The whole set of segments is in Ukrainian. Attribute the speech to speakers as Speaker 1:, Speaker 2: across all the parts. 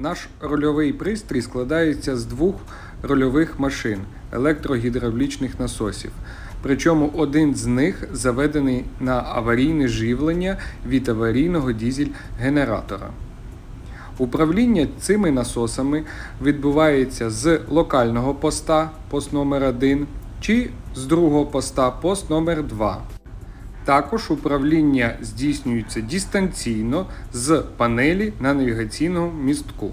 Speaker 1: Наш рульовий пристрій складається з двох рульових машин електрогідравлічних насосів. Причому один з них заведений на аварійне живлення від аварійного дізель-генератора. Управління цими насосами відбувається з локального поста пост номер 1 чи з другого поста пост номер 2. Також управління здійснюється дистанційно з панелі на навігаційному містку.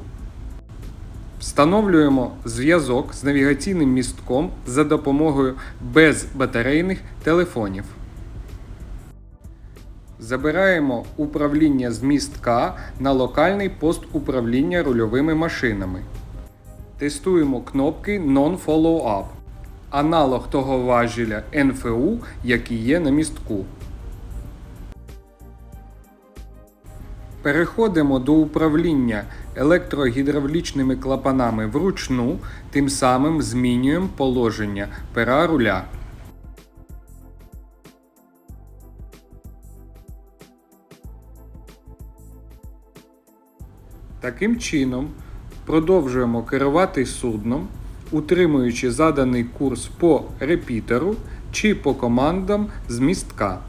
Speaker 1: Встановлюємо зв'язок з навігаційним містком за допомогою безбатарейних телефонів. Забираємо управління з містка на локальний пост управління рульовими машинами. Тестуємо кнопки Non-Follow-up, аналог того важеля НФУ, який є на містку. Переходимо до управління електрогідравлічними клапанами вручну, тим самим змінюємо положення пера руля. Таким чином, продовжуємо керувати судном, утримуючи заданий курс по репітеру чи по командам з містка.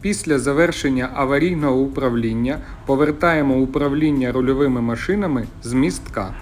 Speaker 1: Після завершення аварійного управління повертаємо управління рульовими машинами з містка.